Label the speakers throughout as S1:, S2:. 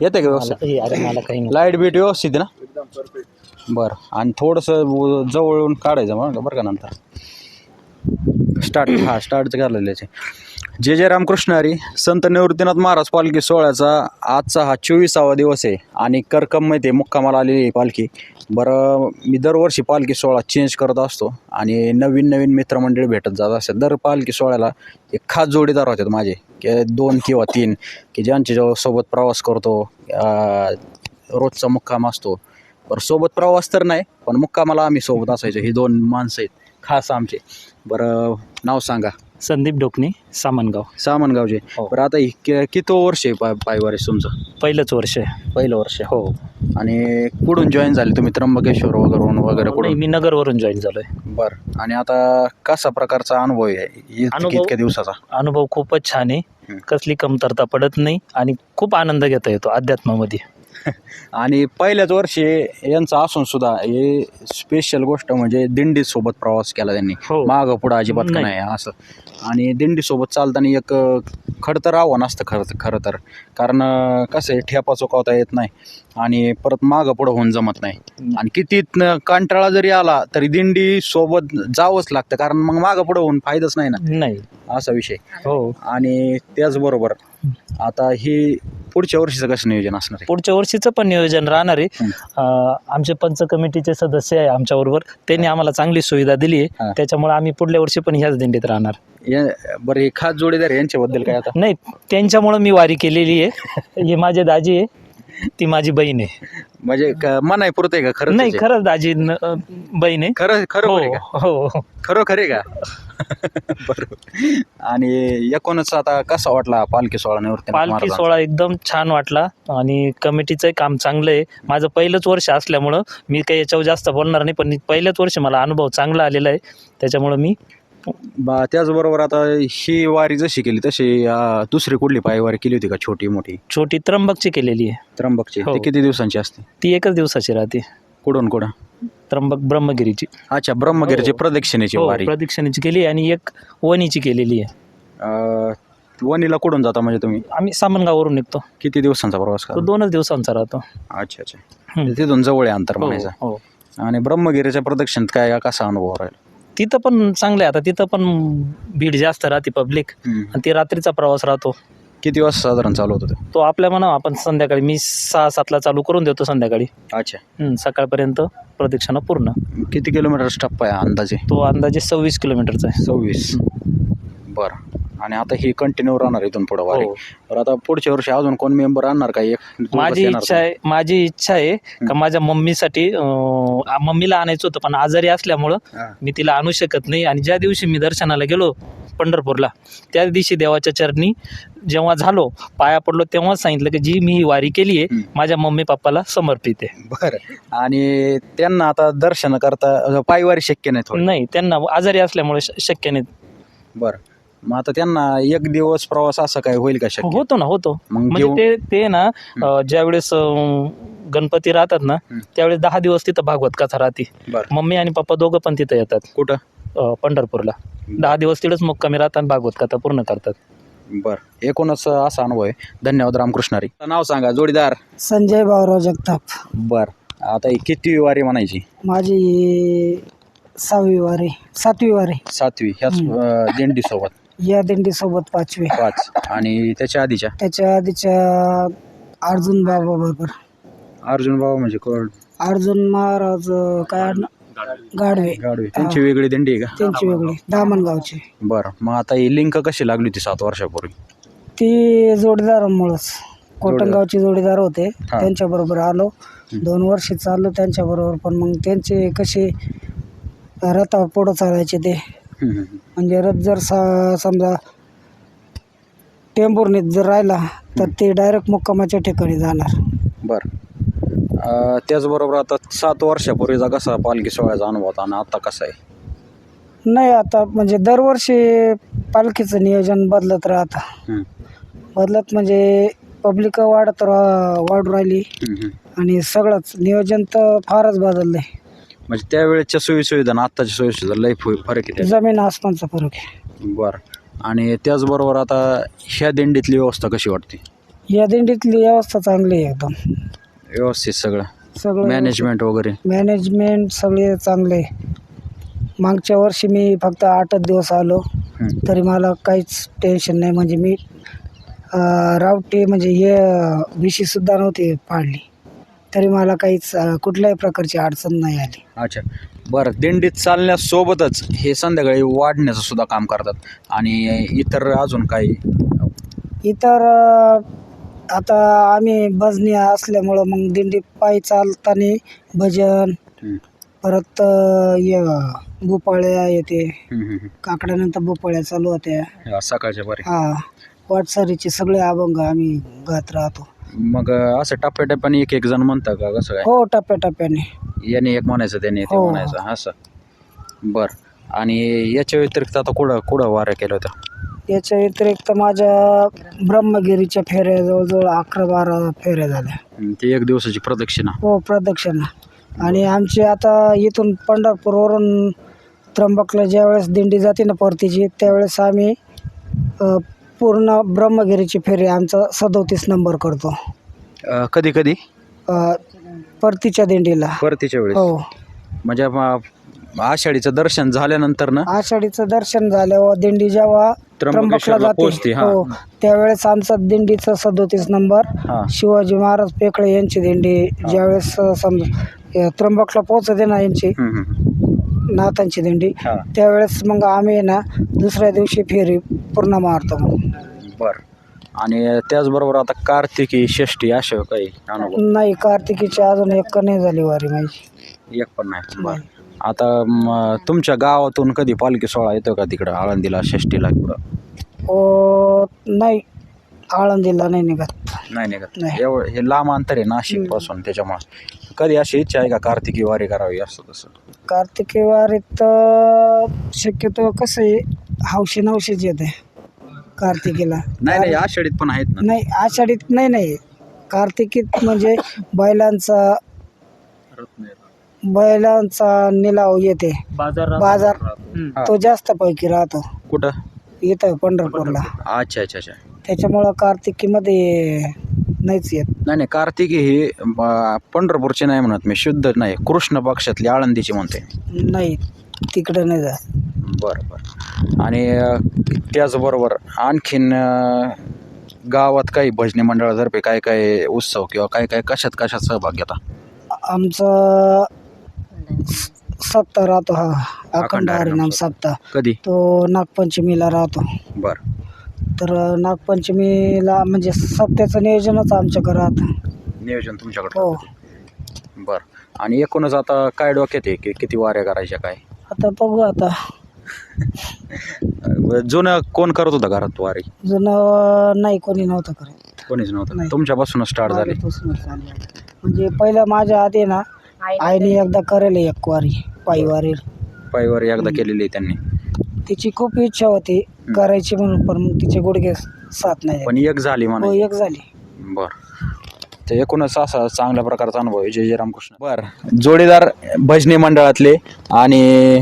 S1: येते का व्यवस्थित?
S2: मला- हे, अरे मला काही नाही
S1: लाइट बीट व्यवस्थित आहे ना? बरं. आणि थोडंसं जवळून काढायचं मग बरं का नंतर. स्टार्ट हा स्टार्टचं करायला आहे जे जे रामकृष्ण हरी. संत निवृत्तीनाथ महाराज पालखी सोहळ्याचा आजचा हा चोवीसावा दिवस आहे. आणि करकममध्ये मुक्कामाला आलेली आहे पालखी. बरं मी दरवर्षी पालखी सोहळा चेंज करत असतो आणि नवीन नवीन मित्रमंडळी भेटत जात असतात. दर पालखी सोहळ्याला एक खास जोडीदार होतात माझे की दोन किंवा तीन की ज्यांच्या सोबत प्रवास करतो रोजचा मुक्काम असतो. बरं सोबत प्रवास तर नाही पण मुक्कामाला आम्ही सोबत असायचो ही दोन माणसं आहेत खास आमचे. बरं नाव सांगा.
S2: संदीप डोकणे सामनगाव.
S1: सामनगावचे.
S2: हो.
S1: बरं आता ही किती वर्ष आहे पाय पायवारीस तुमचं?
S2: पहिलंच वर्ष आहे.
S1: पहिलं वर्ष
S2: हो.
S1: आणि कुठून जॉईन झाले तुम्ही? त्र्यंबकेश्वर वगैरे वगैरे
S2: नाही,
S1: कुठून?
S2: मी नगरवरून जॉईन झालोय.
S1: बरं. आणि आता कसा प्रकारचा अनुभव आहे? इ-
S2: अनुभव-
S1: इतक्या दिवसाचा?
S2: अनुभव खूपच छान आहे.
S1: हं.
S2: कसली कमतरता पडत नाही आणि खूप आनंद घेता येतो अध्यात्मामध्ये.
S1: आणि पहिल्याच वर्षी यांचं असून सुद्धा हे स्पेशल गोष्ट म्हणजे दिंडी सोबत प्रवास केला त्यांनी.
S2: हो.
S1: मागं पुढं अजिबात का
S2: नाही.
S1: असं. आणि दिंडी सोबत चालताना एक अं, खडतर आव्हान असतं खरं खरं तर. कारण अं, कसं आहे ठेपा चुकवता येत नाही आणि परत मागं पुढं होऊन जमत नाही. आणि किती न- कंटाळा जरी आला तरी दिंडी सोबत जावंच लागतं. कारण मग मागं पुढं होऊन फायदाच नाही ना.
S2: नाही.
S1: असा विषय.
S2: हो.
S1: आणि त्याचबरोबर आता ही पुढच्या वर्षीचं कसं नियोजन असणार आहे?
S2: पुढच्या वर्षीचं पण नियोजन राहणार आहे. अं, आमचे पंच कमिटीचे सदस्य आहे आमच्याबरोबर त्यांनी आम्हाला चांगली सुविधा दिली
S1: हां.
S2: आहे त्याच्यामुळे आम्ही पुढल्या वर्षी पण ह्याच दिंडीत राहणार.
S1: या बरं हे खास जोडीदार यांच्याबद्दल काय आता?
S2: नाही त्यांच्यामुळं मी वारी केलेली आहे. हे माझे दाजी आहे. ती माझी बहीण आहे.
S1: म्हणजे क- मनाई पुरते का? खरं
S2: नाही खरंच दाजी न- अं, बहीण आहे.
S1: खरं खरं
S2: हो
S1: आहे का?
S2: हो हो.
S1: खरं खरे का? बरोबर. आणि एकूणच आता कसा वाटला पालखी सोहळा निवृत्ती
S2: पालखी सोहळा एकदम छान वाटला. आणि कमिटीचं काम चांगलं आहे. माझं पहिलंच वर्ष असल्यामुळं मी काही याच्यावर जास्त बोलणार नाही पण पहिल्याच वर्ष मला अनुभव चांगला आलेला आहे. त्याच्यामुळं मी
S1: बा त्याचबरोबर आता ही वारी जशी केली तशी अं, दुसरी कुठली पायवारी केली होती का छोटी मोठी?
S2: छोटी त्र्यंबकची केलेली आहे.
S1: त्र्यंबकची.
S2: हो.
S1: ती किती दिवसांची असते?
S2: ती एकच दिवसाची राहते.
S1: कुठून कुठं?
S2: त्र्यंबक ब्रह्मगिरीची.
S1: अच्छा ब्रह्मगिरीची
S2: हो.
S1: प्रदक्षिणेची
S2: हो
S1: वारी.
S2: प्रदक्षिणेची केली आणि एक वणीची केलेली आहे.
S1: अं, वणीला कुठून जाता म्हणजे तुम्ही?
S2: आम्ही सामनगाववरून निघतो.
S1: किती दिवसांचा प्रवास
S2: तो
S1: करा?
S2: दोनच दिवसांचा राहतो.
S1: अच्छा अच्छा.
S2: हम्म.
S1: तिथून जवळ आहे अंतर
S2: हो
S1: म्हणायचं.
S2: हो.
S1: आणि ब्रह्मगिरीच्या प्रदक्षिणेत काय कसा अनुभव राहील?
S2: तिथं पण चांगलं आहे. आता तिथं पण भीड जास्त राहते पब्लिक आणि ती रात्रीचा प्रवास राहतो.
S1: किती वाजता साधारण चालू होतं ते?
S2: तो आपल्या म्हणा आपण संध्याकाळी मी सहा सातला चालू करून देतो संध्याकाळी.
S1: अच्छा.
S2: सकाळपर्यंत प्रदक्षिणा पूर्ण.
S1: किती किलोमीटर टप्पा आहे अंदाजे?
S2: तो अंदाजे सव्वीस किलोमीटरचा आहे.
S1: सव्वीस. बरं. आणि आता ही कंटिन्यू राहणार इथून पुढं वारी.
S2: हो.
S1: तर आता पुढच्या वर्षी अजून कोण मेंबर आणणार का? एक दोघंच
S2: माझी
S1: येणार
S2: इच्छा आहे माझी इच्छा आहे का माझ्या मम्मीसाठी अं, आ- मम्मीला आणायचं होतं पण आजारी असल्यामुळं
S1: हा.
S2: मी तिला आणू शकत नाही. आणि ज्या दिवशी मी दर्शनाला गेलो पंढरपूरला त्याच दिवशी देवाच्या चरणी जेव्हा झालो पाया पडलो तेव्हाच सांगितलं की जी मी ही वारी केली आहे. माझ्या मम्मी पप्पाला समर्पित आहे.
S1: बरं. आणि त्यांना आता दर्शन करता पायवारी शक्य नाही थोडं?
S2: नाही त्यांना आजारी असल्यामुळे श- शक्य नाही.
S1: बरं. मग आता त्यांना एक दिवस प्रवास असा काय होईल का शक्य?
S2: होतो ना होतो.
S1: मग
S2: म्हणजे ते ते ना अं, ज्यावेळेस अं, गणपती राहतात ना. त्यावेळेस दहा दिवस तिथं भागवत कथा राहते.
S1: बरं.
S2: मम्मी आणि पप्पा दोघं पण तिथं येतात.
S1: कुठं?
S2: अं, पंढरपूरला. दहा दिवस तिथंच मुक्कामी राहतात आणि भागवत कथा पूर्ण करतात.
S1: बरं. एकूणच असा अनुभव आहे. धन्यवाद रामकृष्णारी. नाव सांगा जोडीदार.
S3: संजय भाऊराव जगताप.
S1: बरं. आता ही किती वारी म्हणायची?
S3: माझी सहावी वारी सातवी वारी.
S1: सातवी ह्याच अं, दिंडीसोबत.
S3: या दिंडीसोबत पाचवी.
S1: पाच. आणि त्याच्या आधीच्या?
S3: त्याच्या आधीच्या अर्जुन बाबा बरोबर.
S1: अर्जुन बाबा म्हणजे कोण?
S3: अर्जुन महाराज अं, काय आडनाव? गाढवे.
S1: गाडवे त्यांची वेगळी दिंडी आहे का?
S3: त्यांची वेगळी. दामणगावची
S1: बरं. मग आता ही लिंक कशी लागली होती सात वर्षापूर्वी?
S3: ती जोडीदारामुळंच. कोटणगावचे जोडीदार. होते.
S1: हा.
S3: त्यांच्या बरोबर आलो. दोन वर्ष चाललो त्यांच्या बरोबर पण मग त्यांचे कसे रथा पुढं चालायचे ते. म्हणजे रथ जर सा समजा टेंभुर्णीत जर राहिला तर ते डायरेक्ट मुक्कामाच्या ठिकाणी जाणार.
S1: बरं. अं, त्याचबरोबर आता सात वर्षापूर्वीचा कसा पालखी सोहळ्याचा अनुभव होता आणि आता कसा आहे?
S3: नाही आता म्हणजे दरवर्षी पालखीचं नियोजन बदलत राहतं.
S1: हम्म,
S3: बदलत म्हणजे पब्लिक वाढत रा वाढू राहिली.
S1: हम्म, हम्म.
S3: आणि सगळंच नियोजन तर फारच बदललं आहे
S1: म्हणजे त्यावेळेच्या सोयीसुविधा आणि आत्ताच्या सोयीसुविधा लई फु- फरक आहे
S3: जमीन आसमानचा फरक आहे.
S1: त्यात. बरं. आणि त्याचबरोबर आता ह्या दिंडीतली व्यवस्था कशी वाटते?
S3: या दिंडीतली व्यवस्था चांगली आहे एकदम.
S1: व्यवस्थित सगळं?
S3: सगळं
S1: मॅनेजमेंट वगैरे?
S3: मॅनेजमेंट सगळे चांगले मागच्या वर्षी मी फक्त आठच दिवस आलो
S1: हं.
S3: तरी मला काहीच टेन्शन नाही. म्हणजे मी अं, रावटी म्हणजे हे विशीसुद्धा नव्हती पाडली. तरी मला काहीच अं, कुठल्याही प्रकारची अडचण नाही आली.
S1: अच्छा. बरं दिंडीत चालण्यासोबतच हे संध्याकाळी वाढण्याचं सुद्धा काम करतात. आणि इतर अजून काही?
S3: इतर अं, आता आम्ही भजनी असल्यामुळं मग दिंडी पायी चालताना भजन. परत अं, हे भोपाळ्या येते. काकड्यानंतर भोपाळ्या चालू होत्या.
S1: सकाळच्या बरे
S3: हा वाटसारीचे सगळे अभंग आम्ही गात राहतो.
S1: मग असं टप्प्याटप्प्याने एक एक जण म्हणतं का कसं काय?
S3: हो टप्प्याटप्प्याने.
S1: याने एक म्हणायचं त्याने ते
S3: हो.
S1: म्हणायचं असं. बरं. आणि याच्या व्यतिरिक्त आता कुठं कुठं वाऱ्या केलं होतं
S3: याच्या व्यतिरिक्त माझ्या ब्रह्मगिरीच्या फेऱ्या जवळजवळ अकरा बारा फेऱ्या झाल्या.
S1: ती एक दिवसाची प्रदक्षिणा.
S3: हो प्रदक्षिणा. आणि आमची आता इथून पंढरपूरवरून त्र्यंबकला ज्यावेळेस दिंडी जाते ना परतीची त्यावेळेस आम्ही अ, पूर्ण ब्रह्मगिरीची फेरी आमचा सदोतीस नंबर करतो.
S1: अं, कधी कधी?
S3: अ, परतीच्या दिंडीला.
S1: परतीच्या वेळेस.
S3: हो.
S1: म्हणजे म- आषाढीचं दर्शन झाल्यानंतर ना?
S3: आषाढीचं दर्शन झाल्यावर दिंडी जेव्हा त्र्यंबकला
S1: पोहोचते
S3: जाते
S1: हा.
S3: हो त्यावेळेस आमचा दिंडीचा सदोतीस नंबर.
S1: हा.
S3: शिवाजी महाराज पेकळे यांची दिंडी ज्यावेळेस अ, समजा अ, त्र्यंबकला पोहोचते ना यांची. नाथांची दिंडी
S1: हा.
S3: त्यावेळेस मग आम्ही ना दुसऱ्या दिवशी फेरी पूर्ण मारतो
S1: बर. आणि त्याचबरोबर आता कार्तिकी षष्टी अशा काही अनुभव?
S3: नाही कार्तिकीची अजून एक नाही झाली वारी माझी.
S1: एक पण नाही. बर. आता म, तुमच्या गावातून कधी पालखी सोहळा येतो का तिकडं आळंदीला षष्टीला कुठं
S3: ओ नाही. आळंदीला नाही निघत.
S1: नाही निघत.
S3: नाही.
S1: एवढं हे लांब अंतर आहे नाशिकपासून त्याच्यामुळे. कधी अशी इच्छा आहे का कार्तिकी वारी करावी असं तसं?
S3: कार्तिकी वारीत अ, शक्यतो कसं आहे हौशी नवशीच येते कार्तिकीला.
S1: नाही नाही आषाढीत पण आहेत ना.
S3: नाही आषाढीत नाही नाही. कार्तिकीत म्हणजे बैलांचा बैलांचा निलाव येते.
S2: बाजार
S3: बाजार.
S1: हा.
S3: तो जास्त पैकी राहतो.
S1: कुठं?
S3: इथं पंढरपूरला.
S1: अच्छा अच्छा अच्छा.
S3: त्याच्यामुळं कार्तिकीमध्ये नाहीच येत.
S1: नाही नाही कार्तिकी ही ब- पंढरपूरची नाही म्हणत मी शुद्ध नाही कृष्ण पक्षातली आळंदीची म्हणते
S3: नाही तिकडं नाही जात.
S1: बरं बरं. आणि अ, त्याचबरोबर आणखीन अ, गावात काही भजनी मंडळातर्फे काय काय उत्सव किंवा काय काय कशात कशात सहभाग घेता?
S3: आमचं स- सप्ताह राहतो हा अखंड हरिनाम सप्ताह
S1: कधी?
S3: तो नागपंचमीला राहतो.
S1: बरं.
S3: तर नागपंचमीला म्हणजे सप्त्याचं नियोजनच आमच्याकडं राहतं
S1: नियोजन तुमच्याकडे
S3: हो.
S1: बरं. आणि एकूणच आता काय डोक्यात आहे? की किती वाऱ्या करायच्या काय?
S3: आता बघू आता.
S1: अ, जुनं कोण करत होता घरात वारी?
S3: जुनं नाही कोणी नव्हतं करत.
S1: कोणीच नव्हतं.
S3: नाही.
S1: तुमच्यापासूनच स्टार्ट झाली.
S3: माझ्यापासूनच चालू आहे. म्हणजे पहिलं माझ्या आधी ना आईने एकदा करेल एक वारी पायी वारी
S1: पायवारी एकदा केलेली आहे त्यांनी.
S3: तिची खूप इच्छा होती करायची म्हणून पण मग तिचे गुडघे साथ नाही
S1: पण एक झाली म्हणा
S3: हो एक झाली.
S1: बर. ते एकूणच असा चांगल्या प्रकारचा अनुभव आहे जय जय रामकृष्ण बर. जोडीदार भजनी मंडळातले आणि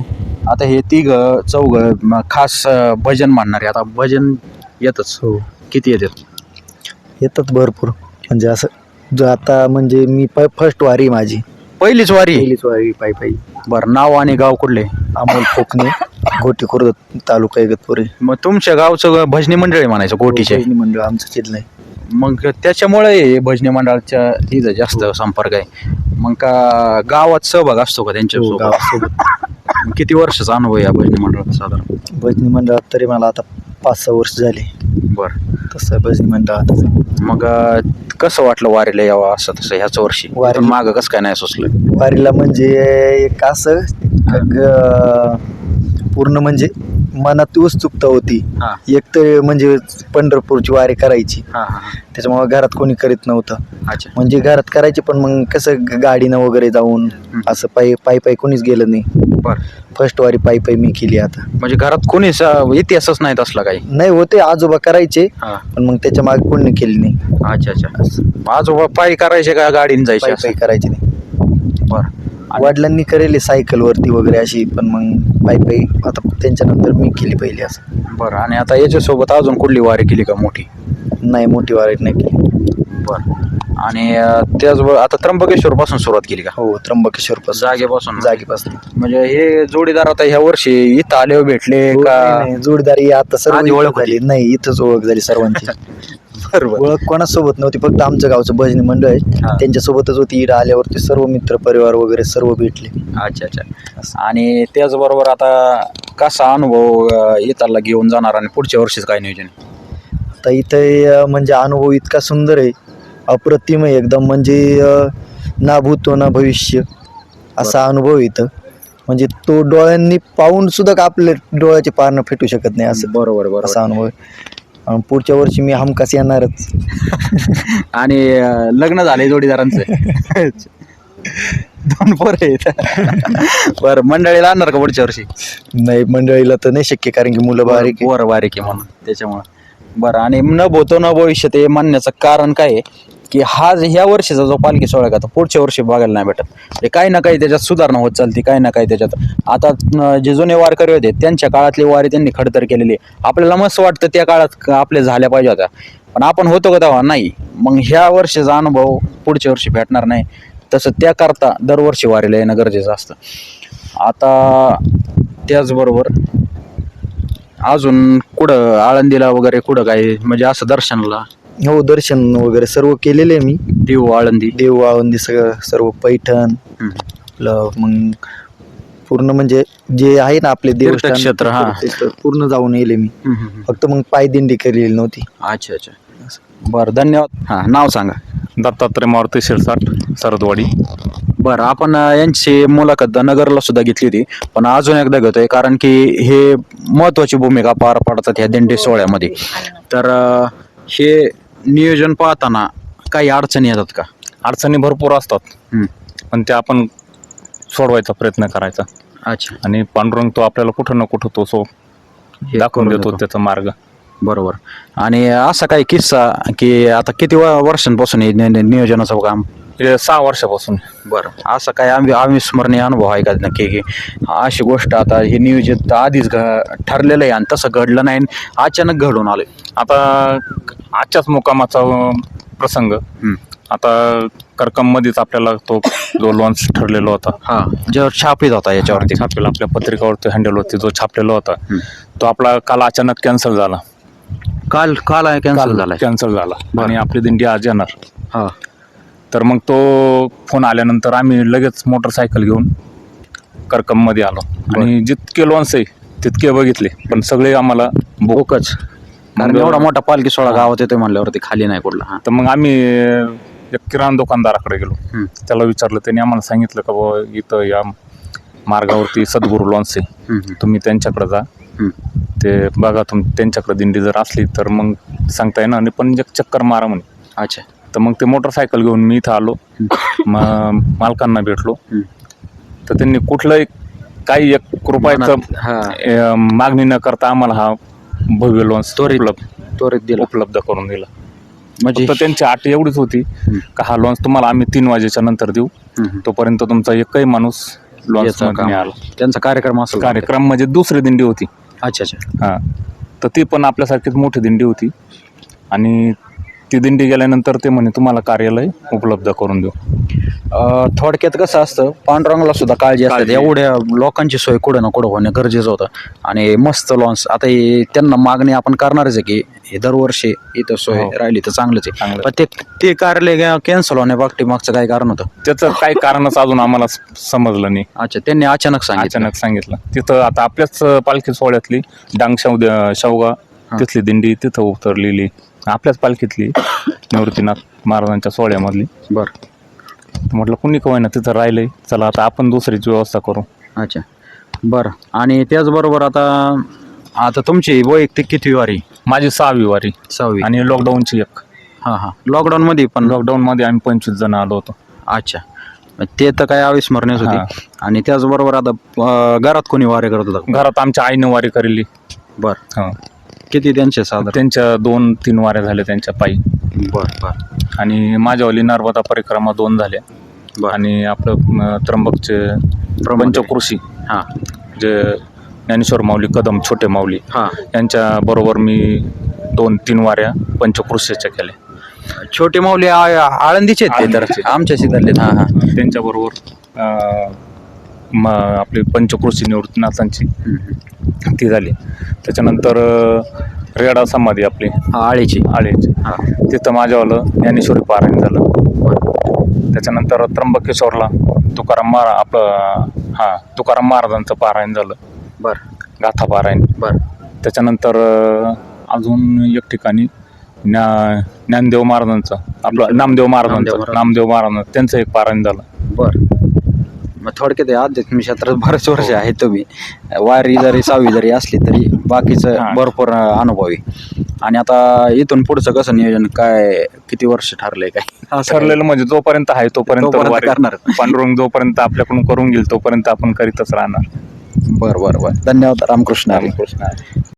S1: आता हे तिघ चौघ म, खास अ, भजन मांडणारे आता भजन येतच.
S4: हो.
S1: किती येतात
S4: येतात भरपूर. म्हणजे असं जो आता म्हणजे मी प फर्स्ट वारी आहे माझी.
S1: पहिलीच वारी.
S4: पहिलीच वारी पायी पायी.
S1: बर नाव आणि गाव कुठले?
S4: अमोल कोकणे गोटी खुर्द तालुका इगतपुरी.
S1: मग तुमच्या गावचं भजनी मंडळ आहे म्हणायचं गोटीचे.
S4: पहिली मंडळ आमचं चिल्ल आहे
S1: मग त्याच्यामुळे हे भजनी मंडळाच्या तिथं जास्त संपर्क आहे. मग का गावात सहभाग असतो का
S4: हो,
S1: त्यांच्या
S4: गावासोबत
S1: किती वर्षाचा अनुभव आहे या भजनी मंडळात साधारण?
S4: भजनी मंडळात तरी मला आता पाच सहा वर्ष झाले.
S1: बरं.
S4: तसं भजनी मंडळात
S1: मग अ, कसं वाटलं वारीला यावं असं तसं ह्याच वर्षी?
S4: वारी-
S1: माग कसं काय नाही सुचलं?
S4: वारीला म्हणजे एक असं ग- पूर्ण म्हणजे मनात उत्सुकता होती.
S1: हा.
S4: एक तर म्हणजे पंढरपूरची वारी करायची.
S1: हा हा
S4: त्याच्यामुळे घरात कोणी करीत नव्हतं.
S1: अच्छा.
S4: म्हणजे घरात करायचे पण मग कसं ग- गाडीनं वगैरे जाऊन असं पायी पायी पायी कोणीच गेलं नाही.
S1: बर.
S4: फर्स्ट वारी पायी पायी मी केली आता.
S1: म्हणजे घरात कोणीच इतिहासच नाही असला काही?
S4: नाही होते आजोबा करायचे
S1: हा.
S4: पण मग त्याच्यामागे कोणी केली नाही.
S1: अच्छा अच्छा. आजोबा पायी करायचे का गाडीने जायचे
S4: पायी
S1: असं?
S4: पायी करायचे नाही.
S1: बर.
S4: वडिलांनी करेली सायकल वरती वगैरे अशी पण मग पायी पायी आता त्यांच्यानंतर मी केली पहिली असं.
S1: बरं आणि आता याच्यासोबत अजून कुठली वारी केली का मोठी?
S4: नाही मोठी वारी नाही केली.
S1: बरं. आणि अं, त्याचबरोबर आता त्र्यंबकेश्वर पासून सुरुवात केली का?
S4: हो त्र्यंबकेश्वर पासून
S1: जागेपासून.
S4: जागेपासून.
S1: म्हणजे हे जोडीदार आता ह्या वर्षी इथं आल्यावर भेटले का?
S4: नाही, नाही, जोडीदारी आता सर्व
S1: आधी
S4: इथं
S1: ओळख
S4: झाली. नाही इथंच ओळख झाली सर्वांची.
S1: बरोबर.
S4: ओळख कोणासोबत नव्हती फक्त आमचं गावचं भजनी मंडळ
S1: हा.
S4: आहे त्यांच्यासोबतच होती इकडे आल्यावरती सर्व मित्र परिवार वगैरे सर्व भेटले.
S1: अच्छा अच्छा. आणि त्याचबरोबर आता कसा अनुभव अं, इथला घेऊन जाणार आणि पुढच्या वर्षीच काय नियोजन?
S4: आता इथे अं, म्हणजे अनुभव इतका सुंदर आहे. अप्रतिम आहे एकदम म्हणजे अं, ना भूतो ना भविष्य असा अनुभव आहे इथं. म्हणजे तो डोळ्यांनी पाहून सुद्धा का आपल्या डोळ्याचे पारणं फेटू शकत नाही असं.
S1: बरोबर बरोबर.
S4: असा अनुभव आहे. पुढच्या वर्षी मी हमखास येणारच.
S1: आणि अं, लग्न झाले जोडीदारांचं. दोन पोर आहेत. बरं मंडळीला आणणार का पुढच्या वर्षी?
S4: नाही मंडळीला तर नाही शक्य कारण की मुलं बारीक आहे.
S1: वर बारीक आहे म्हणून त्याच्यामुळं. बरं आणि न भूतो न भविष्य ते म्हणण्याचं कारण काय आहे? की हा ह्या वर्षीचा जो पालखी सोहळा आहे का तो पुढच्या वर्षी बघायला नाही भेटत. म्हणजे काही ना काही त्याच्यात सुधारणा होत चालते काही ना काही त्याच्यात. आता जे जुने वारकरी होते त्यांच्या काळातली वारी त्यांनी खडतर केलेली आहे. आपल्याला मस्त वाटतं त्या काळात आपल्या झाल्या पाहिजे होत्या. पण आपण होतो का तेव्हा? नाही. मग ह्या वर्षीचा अनुभव पुढच्या वर्षी भेटणार नाही. तसं त्याकरता दरवर्षी वारीला येणं गरजेचं असतं. आता त्याचबरोबर अजून कुठं आळंदीला वगैरे कुठं काही म्हणजे असं दर्शनाला
S4: हो दर्शन वगैरे सर्व केलेले आहे मी.
S1: देऊ आळंदी.
S4: देव आळंदी सगळं सर्व पैठण. आपलं मग पूर्ण म्हणजे जे आहे ना आपले देवस्थान
S1: तीर्थक्षेत्र, हा.
S4: तिथं पूर्ण जाऊन येले मी. फक्त मग पायदिंडी केलेली नव्हती.
S1: अच्छा अच्छा. बरं धन्यवाद. हां नाव सांगा.
S5: दत्तात्रय मारुती शिरसाट सरदवाडी.
S1: बरं आपण अं, यांची मुलाखत नगरला सुद्धा घेतली होती पण अजून एकदा घेतोय कारण की हे महत्वाची भूमिका पार पाडतात ह्या दिंडी सोहळ्यामध्ये. तर अं, हे नियोजन पाहताना काही अडचणी येतात का?
S5: अडचणी भरपूर असतात.
S1: हम्म.
S5: पण त्या आपण सोडवायचा प्रयत्न करायचा.
S1: अच्छा.
S5: आणि पांडुरंग तो आपल्याला कुठं ना कुठं तो सो
S1: हे
S5: दाखवून
S1: करून
S5: देतो
S1: देतो.
S5: त्याचा मार्ग.
S1: बरोबर. आणि असा काही किस्सा की आता किती व- वर्षांपासून हे नि- नि- नियोजनाचं काम?
S5: हे सहा वर्षापासून.
S1: बरं. असं काय आम्ही अविस्मरणीय अनुभव आहे का? नक्की की अशी गोष्ट आता हे नियोजित आधीच घ ठरलेलं आहे आणि तसं घडलं नाही आणि अचानक घडून आलं
S5: आता आजच्याच मुकामाचा प्रसंग. आता करकममध्येच आपल्याला तो जो लॉन्च ठरलेला होता.
S1: हा. ज्यावर छापित होता याच्यावरती.
S5: छापलेला आपल्या पत्रिकावरती हँडलवरती जो छापलेला होता. तो आपला काल अचानक कॅन्सल झाला.
S1: काल काल कॅन्सल झालाय.
S5: कॅन्सल झाला. आणि आपली दिंडी आज येणार.
S1: हा.
S5: तर मग तो फोन आल्यानंतर आम्ही लगेच मोटरसायकल घेऊन करकममध्ये आलो. आणि जितके लॉन्स आहे तितके बघितले. पण सगळे आम्हाला बुक
S1: बोकच कारण एवढा मोठा पालखी सोहळा गावात येतोय म्हणल्यावरती खाली नाही कुठला. हा.
S5: तर मग आम्ही एक किराणा दुकानदाराकडे गेलो.
S1: हम्म.
S5: त्याला विचारलं त्यांनी आम्हाला सांगितलं का बाबा इथं या मार्गावरती सद्गुरू लॉन्स आहे.
S1: हम्म,
S5: तुम्ही त्यांच्याकडे जा.
S1: हम्म.
S5: ते बघा तुम त्यांच्याकडे दिंडी जर असली तर मग सांगता येणार नाही पण एक चक्कर मारा म्हणे.
S1: अच्छा.
S5: तर मग ते मोटरसायकल घेऊन मी इथं आलो. मग मालकांना भेटलो.
S1: हम्म.
S5: तर त्यांनी कुठलंही काही एक रुपयाचं
S1: मनात- हा.
S5: अ, मागणी न करता आम्हाला हा भव्य लोन्स
S1: त्वरित
S5: उपलब्ध
S1: त्वरित दिला.
S5: उपलब्ध करून दिला.
S1: म्हणजे
S5: फक्त त्यांची अट एवढीच होती का हा लॉन्स तुम्हाला आम्ही तीन वाजेच्या नंतर देऊ. तोपर्यंत तुमचा एकही माणूस लॉन्स
S1: याचं काम.
S5: आला.
S1: त्यांचा कार्यक्रम असतो
S5: कार्यक्रम म्हणजे दुसरी दिंडी होती.
S1: अच्छा अच्छा.
S5: हां. तर ती पण आपल्यासारखीच मोठी दिंडी होती. आणि ती दिंडी गेल्यानंतर ते म्हणे तुम्हाला कार्यालय उपलब्ध करून देऊ.
S1: अं, थोडक्यात कसं असतं पांडुरंगाला सुद्धा काळजी असते. एवढ्या लोकांची सोय कुठं ना कुठं होणं गरजेचं होतं. आणि मस्त लॉन्स आता हे त्यांना मागणी आपण करणारच आहे की हे दरवर्षी इथं सोय
S5: हो.
S1: राहिली तर चांगलंच आहे. पण ते ते कार्यालय कॅन्सल होण्याबाबतीत मागचं काय कारण होतं?
S5: त्याचं काही कारणच अजून आम्हाला स- समजलं नाही.
S1: अच्छा त्यांनी अचानक सांगितलं.
S5: अचानक सांगितलं. तिथं आता आपल्याच पालखी सोहळ्यातली डांग शव शेवगा तिथली दिंडी तिथं उतरलेली. आपल्याच पालखीतली निवृत्तीनाथ महाराजांच्या सोहळ्यामधली.
S1: बरं.
S5: तर म्हटलं कुणी कवाय ना तिथं राहिलंय? चला आता आपण दुसरीची व्यवस्था करू.
S1: अच्छा. बरं. आणि त्याचबरोबर आता आता तुमची वैयक्तिक किती वारी?
S5: माझी सहावी वारी.
S1: सहावी.
S5: आणि लॉकडाऊनची एक.
S1: हां हां. लॉकडाऊनमध्ये पण?
S5: लॉकडाऊनमध्ये आम्ही पंचवीस जण आलो होतो.
S1: अच्छा. ते तर काय अविस्मरणीयच होती.
S5: हां.
S1: आणि त्याचबरोबर आता अं, घरात कोणी वारे करत होता?
S5: घरात आमच्या आईनं वारी करेली.
S1: बरं.
S5: हं.
S1: किती त्यांचे साधारण?
S5: त्यांच्या दोन तीन वाऱ्या झाल्या त्यांच्या पायी.
S1: बरं बरं.
S5: आणि माझ्यावाली नर्मदा परिक्रमा दोन झाल्या.
S1: बरं.
S5: आणि आपलं अं, त्र्यंबकचे पंचकृषी.
S1: हां.
S5: जे ज्ञानेश्वर माऊली कदम छोटे माऊली.
S1: हां.
S5: यांच्या बरोबर मी दोन तीन वाऱ्या पंचकृषीच्या केल्या.
S1: छोटे माऊली आ- आळंदीचे आहेत ते तर?
S5: आळंदीचे.
S1: आमच्या शेतातले हां हां.
S5: त्यांच्याबरोबर अं, म आपली पंचकृषी निवृत्तीनाथांची ती झाली. त्याच्यानंतर रेडा समाधी आपली.
S1: आळीची.
S5: आळेची. तिथं माझ्यावालं ज्ञानेश्वरी पारायण झालं. त्याच्यानंतर त्र्यंबकेश्वरला तुकाराम महारा आपलं हां तुकाराम महाराजांचं पारायण झालं.
S1: बरं.
S5: गाथा पारायण.
S1: बरं.
S5: त्याच्यानंतर अजून एक ठिकाणी ज्ञा ज्ञानदेव महाराजांचं आपलं नामदेव महाराजांचं
S1: महाराज.
S5: नामदेव महाराजांचं त्यांचं एक पारायण झालं.
S1: बरं. मग थोडक्यात हे आध्यात्मिक क्षेत्रात बरेच वर्ष आहे तुम्ही वारी जरी सहावी जरी असली तरी बाकीचं. भरपूर अनुभवी आणि आता इथून पुढचं कसं नियोजन काय किती वर्ष ठरलंय काय
S5: ठरलेलं म्हणजे जोपर्यंत आहे तोपर्यंत
S1: करणार.
S5: पांडुरंग जोपर्यंत आपल्याकडून करून घेईल तोपर्यंत आपण करीतच राहणार?
S1: बरं बरं बरं धन्यवाद रामकृष्ण.
S5: रामकृष्ण.